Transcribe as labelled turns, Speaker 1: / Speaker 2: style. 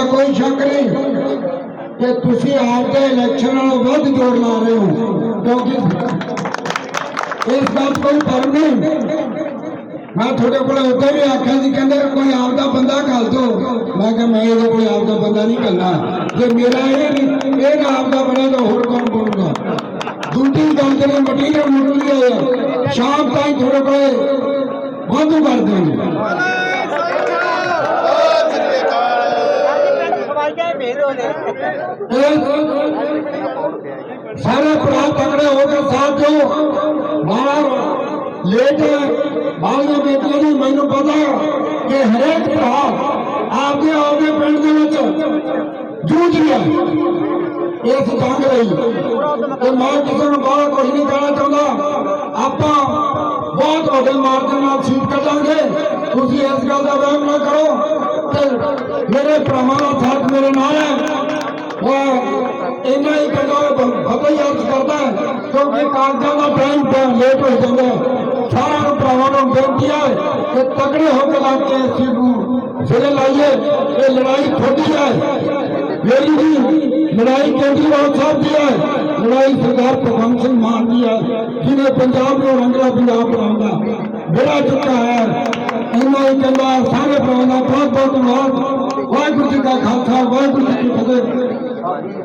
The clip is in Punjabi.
Speaker 1: ਕਰੀ ਕਿ ਤੁਸੀਂ ਆਪ ਦੇ ਇਲੈਕਸ਼ਨ ਨਾਲੋਂ ਵੱਧ ਜੋਰ ਲਾ ਰਹੇ ਹੋ। ਕਿਉਂਕਿ ਇਸ ਗੱਲ ਕੋਈ ਫ਼ਰਕ ਨਹੀਂ। ਮੈਂ ਤੁਹਾਡੇ ਕੋਲ ਉੱਤੇ ਵੀ ਆਖਿਆ ਸੀ, ਕਹਿੰਦੇ ਕੋਈ ਆਪਦਾ ਬੰਦਾ ਘੱਲ ਦੋ। ਮੈਂ ਕਿਹਾ, ਮੈਂ ਇਹਦੇ ਕੋਲ ਆਪਦਾ ਬੰਦਾ ਨਹੀਂ ਘੱਲਣਾ। ਜੇ ਮੇਰਾ ਇਹ ਨਹੀਂ, ਇਹ ਨਾ ਆਪਦਾ ਬਣੇ ਤਾਂ ਹੋਰ ਕੌਣ ਬਣੂਗਾ? ਦੂਜੀ ਗੱਲ ਜਿਹੜੀ ਮਟੀਰੀਅਲ ਮੁੱਕਲੀ ਹੈ ਸ਼ਾਮ ਤਾਈਂ ਤੁਹਾਡੇ ਕੋਲ ਵਾਧੂ ਕਰ ਦੇਣਗੇ ਇਹ ਸਾਰੇ ਭਰਾ ਤਕੜੇ ਹੋ ਕੇ ਸਾਥ ਦਿਓ। ਬਾਹਰ ਲੇਟ ਬਾਹਲੀਆਂ ਬੇਟੀਆਂ ਦੀ ਮੈਨੂੰ ਪਤਾ ਕਿ ਹਰੇਕ ਭਰਾ ਆਪਦੇ ਆਪਦੇ ਪਿੰਡ ਦੇ ਵਿੱਚ ਜੂਝ ਰਿਹਾ। ਇਸ ਜੰਗ ਲਈ ਤੇ ਮੈਂ ਕਿਸੇ ਨੂੰ ਬਾਹਰ ਕੁਝ ਨਹੀਂ ਕਹਿਣਾ ਚਾਹੁੰਦਾ। ਆਪਾਂ ਬਹੁਤ ਵੱਡੇ ਮਾਰਜਨ ਨਾਲ ਸੀਟ ਕੱਢਾਂਗੇ। ਤੁਸੀਂ ਇਸ ਗੱਲ ਦਾ ਵਹਿਮ ਨਾ ਕਰੋ ਤੇ ਮੇਰੇ ਭਰਾਵਾਂ ਦਾ ਸਾਥ ਇੰਨਾ ਹੀ ਕਹਿੰਦਾ ਫਤਿਹ ਹੀ ਅਰਜ਼ ਕਰਦਾ ਕਿਉਂਕਿ ਕਾਗਜ਼ਾਂ ਦਾ ਟਾਈਮ ਲੇਟ ਹੋ ਜਾਂਦਾ ਸਾਰਿਆਂ ਨੂੰ ਭਰਾਵਾਂ ਨੂੰ ਬੇਨਤੀ ਹੈ ਕਿ ਤਕੜੇ ਹੋ ਕੇ ਲੱਗ ਕੇ ਇਸ ਨੂੰ ਸਿਰੇ ਲਾਈਏ, ਇਹ ਲੜਾਈ ਤੁਹਾਡੀ ਹੈ। ਮੇਰੀ ਜੀ ਲੜਾਈ ਕੇਜਰੀਵਾਲ ਸਾਹਿਬ ਦੀ ਹੈ, ਲੜਾਈ ਸਰਦਾਰ ਭਗਵੰਤ ਸਿੰਘ ਮਾਨ ਦੀ ਹੈ, ਜਿਹਨੇ ਪੰਜਾਬ ਨੂੰ ਰੰਗਲਾ ਪੰਜਾਬ ਬਣਾਉਂਦਾ। ਦਾ ਬੇੜਾ ਚੁੱਕਾ ਹੈ, ਇੰਨਾ ਹੀ ਕਹਿੰਦਾ, ਸਾਰੇ ਭਰਾਵਾਂ ਦਾ ਬਹੁਤ ਬਹੁਤ ਧੰਨਵਾਦ। ਵਾਹਿਗੁਰੂ ਜੀ ਕਾ ਖਾਲਸਾ, ਵਾਹਿਗੁਰੂ ਜੀ ਕੀ ਫਤਿਹ।